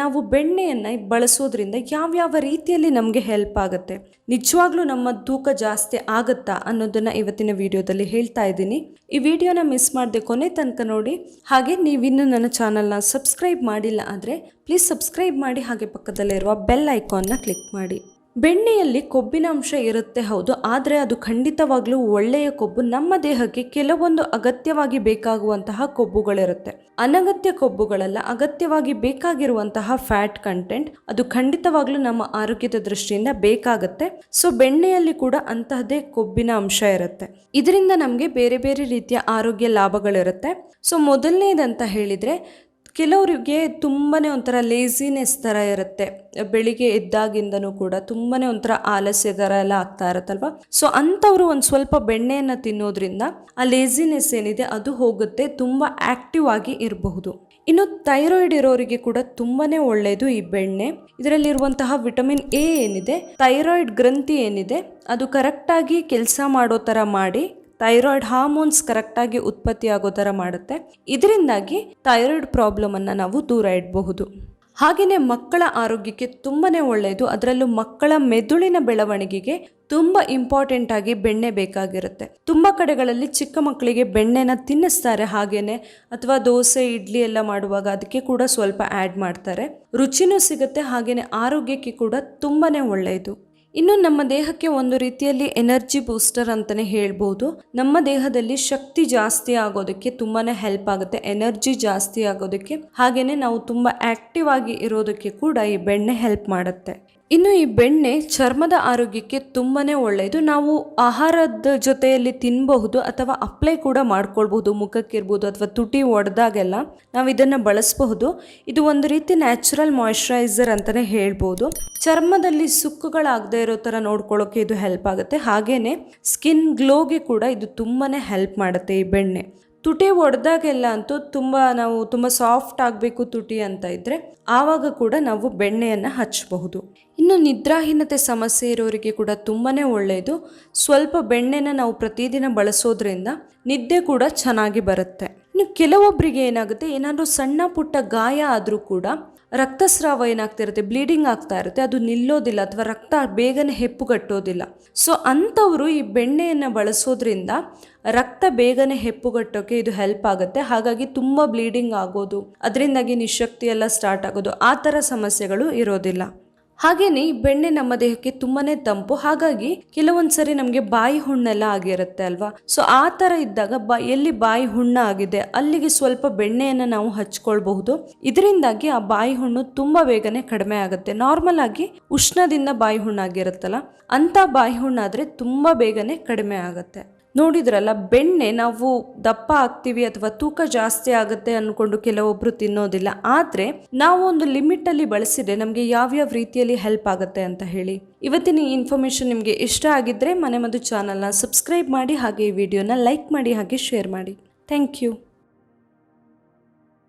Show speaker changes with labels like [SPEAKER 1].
[SPEAKER 1] ನಾವು ಬೆಣ್ಣೆಯನ್ನು ಬಳಸೋದ್ರಿಂದ ಯಾವ್ಯಾವ ರೀತಿಯಲ್ಲಿ ನಮಗೆ ಹೆಲ್ಪ್ ಆಗುತ್ತೆ? ನಿಜವಾಗ್ಲೂ ನಮ್ಮ ತೂಕ ಜಾಸ್ತಿ ಆಗುತ್ತಾ ಅನ್ನೋದನ್ನು ಇವತ್ತಿನ ವಿಡಿಯೋದಲ್ಲಿ ಹೇಳ್ತಾ ಇದ್ದೀನಿ. ಈ ವಿಡಿಯೋನ ಮಿಸ್ ಮಾಡದೆ ಕೊನೆ ತನಕ ನೋಡಿ. ಹಾಗೆ ನೀವಿನ್ನೂ ನನ್ನ ಚಾನಲ್ನ ಸಬ್ಸ್ಕ್ರೈಬ್ ಮಾಡಿಲ್ಲ ಆದರೆ ಪ್ಲೀಸ್ ಸಬ್ಸ್ಕ್ರೈಬ್ ಮಾಡಿ ಹಾಗೆ ಪಕ್ಕದಲ್ಲಿರುವ ಬೆಲ್ ಐಕಾನ್ನ ಕ್ಲಿಕ್ ಮಾಡಿ. ಬೆಣ್ಣೆಯಲ್ಲಿ ಕೊಬ್ಬಿನ ಅಂಶ ಇರುತ್ತೆ, ಹೌದು. ಆದರೆ ಅದು ಖಂಡಿತವಾಗ್ಲೂ ಒಳ್ಳೆಯ ಕೊಬ್ಬು. ನಮ್ಮ ದೇಹಕ್ಕೆ ಕೆಲವೊಂದು ಅಗತ್ಯವಾಗಿ ಬೇಕಾಗುವಂತಹ ಕೊಬ್ಬುಗಳಿರುತ್ತೆ. ಅನಗತ್ಯ ಕೊಬ್ಬುಗಳಲ್ಲ, ಅಗತ್ಯವಾಗಿ ಬೇಕಾಗಿರುವಂತಹ ಫ್ಯಾಟ್ ಕಂಟೆಂಟ್ ಅದು ಖಂಡಿತವಾಗ್ಲೂ ನಮ್ಮ ಆರೋಗ್ಯದ ದೃಷ್ಟಿಯಿಂದ ಬೇಕಾಗುತ್ತೆ. ಸೊ, ಬೆಣ್ಣೆಯಲ್ಲಿ ಕೂಡ ಅಂತಹದೇ ಕೊಬ್ಬಿನ ಅಂಶ ಇರುತ್ತೆ. ಇದರಿಂದ ನಮಗೆ ಬೇರೆ ಬೇರೆ ರೀತಿಯ ಆರೋಗ್ಯ ಲಾಭಗಳಿರುತ್ತೆ. ಸೊ, ಮೊದಲನೇದಂತ ಹೇಳಿದರೆ ಕೆಲವರಿಗೆ ತುಂಬಾ ಒಂಥರ ಲೇಸಿನೆಸ್ ಥರ ಇರುತ್ತೆ. ಬೆಳಿಗ್ಗೆ ಎದ್ದಾಗಿಂದನೂ ಕೂಡ ತುಂಬಾ ಒಂಥರ ಆಲಸ್ಯ ಥರ ಎಲ್ಲ ಆಗ್ತಾ ಇರುತ್ತಲ್ವ? ಸೊ ಅಂಥವ್ರು ಒಂದು ಸ್ವಲ್ಪ ಬೆಣ್ಣೆಯನ್ನು ತಿನ್ನೋದ್ರಿಂದ ಆ ಲೇಸಿನೆಸ್ ಏನಿದೆ ಅದು ಹೋಗುತ್ತೆ, ತುಂಬ ಆಕ್ಟಿವ್ ಆಗಿ ಇರಬಹುದು. ಇನ್ನು ಥೈರಾಯ್ಡ್ ಇರೋರಿಗೆ ಕೂಡ ತುಂಬಾ ಒಳ್ಳೆಯದು ಈ ಬೆಣ್ಣೆ. ಇದರಲ್ಲಿರುವಂತಹ ವಿಟಮಿನ್ ಎ ಏನಿದೆ ಥೈರಾಯ್ಡ್ ಗ್ರಂಥಿ ಏನಿದೆ, ಅದು ಕರೆಕ್ಟಾಗಿ ಕೆಲಸ ಮಾಡೋ ಥರ ಮಾಡಿ ಥೈರಾಯ್ಡ್ ಹಾರ್ಮೋನ್ಸ್ ಕರೆಕ್ಟಾಗಿ ಉತ್ಪತ್ತಿ ಆಗೋ ಥರ ಮಾಡುತ್ತೆ. ಇದರಿಂದಾಗಿ ಥೈರಾಯ್ಡ್ ಪ್ರಾಬ್ಲಮನ್ನು ನಾವು ದೂರ ಇಡಬಹುದು. ಹಾಗೆಯೇ ಮಕ್ಕಳ ಆರೋಗ್ಯಕ್ಕೆ ತುಂಬಾನೇ ಒಳ್ಳೆಯದು ಅದರಲ್ಲೂ ಮಕ್ಕಳ ಮೆದುಳಿನ ಬೆಳವಣಿಗೆಗೆ ತುಂಬ ಇಂಪಾರ್ಟೆಂಟ್ ಆಗಿ ಬೆಣ್ಣೆ ಬೇಕಾಗಿರುತ್ತೆ. ತುಂಬ ಕಡೆಗಳಲ್ಲಿ ಚಿಕ್ಕ ಮಕ್ಕಳಿಗೆ ಬೆಣ್ಣೆನ ತಿನ್ನಿಸ್ತಾರೆ. ಹಾಗೇನೆ ಅಥವಾ ದೋಸೆ, ಇಡ್ಲಿ ಎಲ್ಲ ಮಾಡುವಾಗ ಅದಕ್ಕೆ ಕೂಡ ಸ್ವಲ್ಪ ಆ್ಯಡ್ ಮಾಡ್ತಾರೆ. ರುಚಿನೂ ಸಿಗುತ್ತೆ. ಹಾಗೆಯೇ ಆರೋಗ್ಯಕ್ಕೆ ಕೂಡ ತುಂಬಾನೇ ಒಳ್ಳೆಯದು ಇನ್ನು ನಮ್ಮ ದೇಹಕ್ಕೆ ಒಂದು ರೀತಿಯಲ್ಲಿ ಎನರ್ಜಿ ಬೂಸ್ಟರ್ ಅಂತಾನೆ ಹೇಳ್ಬೋದು. ನಮ್ಮ ದೇಹದಲ್ಲಿ ಶಕ್ತಿ ಜಾಸ್ತಿ ಆಗೋದಕ್ಕೆ ತುಂಬಾ ಹೆಲ್ಪ್ ಆಗುತ್ತೆ. ಎನರ್ಜಿ ಜಾಸ್ತಿ ಆಗೋದಕ್ಕೆ ಹಾಗೆಯೇ ನಾವು ತುಂಬ ಆಕ್ಟಿವ್ ಆಗಿ ಇರೋದಕ್ಕೆ ಕೂಡ ಈ ಬೆಣ್ಣೆ ಹೆಲ್ಪ್ ಮಾಡುತ್ತೆ. ಇನ್ನು ಈ ಬೆಣ್ಣೆ ಚರ್ಮದ ಆರೋಗ್ಯಕ್ಕೆ ತುಂಬಾ ಒಳ್ಳೆಯದು ನಾವು ಆಹಾರದ ಜೊತೆಯಲ್ಲಿ ತಿನ್ನಬಹುದು ಅಥವಾ ಅಪ್ಲೈ ಕೂಡ ಮಾಡ್ಕೊಳ್ಬಹುದು. ಮುಖಕ್ಕಿರ್ಬೋದು ಅಥವಾ ತುಟಿ ಒಡೆದಾಗೆಲ್ಲ ನಾವು ಇದನ್ನು ಬಳಸಬಹುದು. ಇದು ಒಂದು ರೀತಿ ನ್ಯಾಚುರಲ್ ಮಾಯಿಶ್ಚರೈಸರ್ ಅಂತಲೇ ಹೇಳ್ಬೋದು. ಚರ್ಮದಲ್ಲಿ ಸುಕ್ಕುಗಳಾಗದೇ ಇರೋ ಥರ ನೋಡ್ಕೊಳ್ಳೋಕೆ ಇದು ಹೆಲ್ಪ್ ಆಗುತ್ತೆ. ಹಾಗೇ ಸ್ಕಿನ್ ಗ್ಲೋಗೆ ಕೂಡ ಇದು ತುಂಬಾ ಹೆಲ್ಪ್ ಮಾಡುತ್ತೆ ಈ ಬೆಣ್ಣೆ. ತುಟಿ ಒಡೆದಾಗೆಲ್ಲ ಅಂತೂ ತುಂಬ ನಾವು ತುಂಬ ಸಾಫ್ಟ್ ಆಗಬೇಕು ತುಟಿ ಅಂತ ಇದ್ದರೆ ಆವಾಗ ಕೂಡ ನಾವು ಬೆಣ್ಣೆಯನ್ನು ಹಚ್ಚಬಹುದು ಇನ್ನು ನಿದ್ರಾಹೀನತೆ ಸಮಸ್ಯೆ ಇರೋರಿಗೆ ಕೂಡ ತುಂಬಾ ಒಳ್ಳೆಯದು ಸ್ವಲ್ಪ ಬೆಣ್ಣೆನ ನಾವು ಪ್ರತಿದಿನ ಬಳಸೋದ್ರಿಂದ ನಿದ್ದೆ ಕೂಡ ಚೆನ್ನಾಗಿ ಬರುತ್ತೆ. ಇನ್ನು ಕೆಲವೊಬ್ಬರಿಗೆ ಏನಾಗುತ್ತೆ, ಏನಾದರೂ ಸಣ್ಣ ಪುಟ್ಟ ಗಾಯ ಆದರೂ ಕೂಡ ರಕ್ತಸ್ರಾವ ಏನಾಗ್ತಿರುತ್ತೆ ಬ್ಲೀಡಿಂಗ್ ಆಗ್ತಾ ಇರುತ್ತೆ, ಅದು ನಿಲ್ಲೋದಿಲ್ಲ ಅಥವಾ ರಕ್ತ ಬೇಗನೆ ಹೆಪ್ಪುಗಟ್ಟೋದಿಲ್ಲ. ಸೊ ಅಂಥವರು ಈ ಬೆಣ್ಣೆಯನ್ನು ಬಳಸೋದ್ರಿಂದ ರಕ್ತ ಬೇಗನೆ ಹೆಪ್ಪುಗಟ್ಟೋಕೆ ಇದು ಹೆಲ್ಪ್ ಆಗುತ್ತೆ. ಹಾಗಾಗಿ ತುಂಬ ಬ್ಲೀಡಿಂಗ್ ಆಗೋದು, ಅದರಿಂದಾಗಿ ನಿಶಕ್ತಿ ಎಲ್ಲ ಸ್ಟಾರ್ಟ್ ಆಗೋದು, ಆ ಥರ ಸಮಸ್ಯೆಗಳು ಇರೋದಿಲ್ಲ. ಹಾಗೇನೆ ಈ ಬೆಣ್ಣೆ ನಮ್ಮ ದೇಹಕ್ಕೆ ತುಂಬಾನೇ ತಂಪು. ಹಾಗಾಗಿ ಕೆಲವೊಂದ್ಸರಿ ನಮಗೆ ಬಾಯಿ ಹುಣ್ಣೆಲ್ಲ ಆಗಿರುತ್ತೆ ಅಲ್ವಾ? ಸೊ ಆ ತರ ಇದ್ದಾಗ ಎಲ್ಲಿ ಬಾಯಿ ಹುಣ್ಣ ಆಗಿದೆ, ಅಲ್ಲಿಗೆ ಸ್ವಲ್ಪ ಬೆಣ್ಣೆಯನ್ನು ನಾವು ಹಚ್ಕೊಳ್ಬಹುದು. ಇದರಿಂದಾಗಿ ಆ ಬಾಯಿ ಹುಣ್ಣು ತುಂಬಾ ಬೇಗನೆ ಕಡಿಮೆ ಆಗುತ್ತೆ. ನಾರ್ಮಲ್ ಆಗಿ ಉಷ್ಣದಿಂದ ಬಾಯಿ ಹುಣ್ಣಾಗಿರುತ್ತಲ್ಲ ಅಂತ ಬಾಯಿ ಹುಣ್ಣಾದ್ರೆ ತುಂಬಾ ಬೇಗನೆ ಕಡಿಮೆ ಆಗುತ್ತೆ. ನೋಡಿದ್ರಲ್ಲ, ಬೆಣ್ಣೆ ನಾವು ದಪ್ಪ ಆಗ್ತೀವಿ ಅಥವಾ ತೂಕ ಜಾಸ್ತಿ ಆಗುತ್ತೆ ಅಂದ್ಕೊಂಡು ಕೆಲವೊಬ್ರು ತಿನ್ನೋದಿಲ್ಲ. ಆದರೆ ನಾವು ಒಂದು ಲಿಮಿಟಲ್ಲಿ ಬಳಸಿದ್ರೆ ನಮಗೆ ಯಾವ್ಯಾವ ರೀತಿಯಲ್ಲಿ ಹೆಲ್ಪ್ ಆಗುತ್ತೆ ಅಂತ ಹೇಳಿ. ಇವತ್ತಿನ ಈ ಇನ್ಫಾರ್ಮೇಷನ್ ನಿಮಗೆ ಇಷ್ಟ ಆಗಿದ್ದರೆ ಮನೆ ಮದ್ದು ಚಾನಲ್ನ ಸಬ್ಸ್ಕ್ರೈಬ್ ಮಾಡಿ ಹಾಗೆ ಈ ವಿಡಿಯೋನ ಲೈಕ್ ಮಾಡಿ ಹಾಗೆ ಶೇರ್ ಮಾಡಿ. Thank you.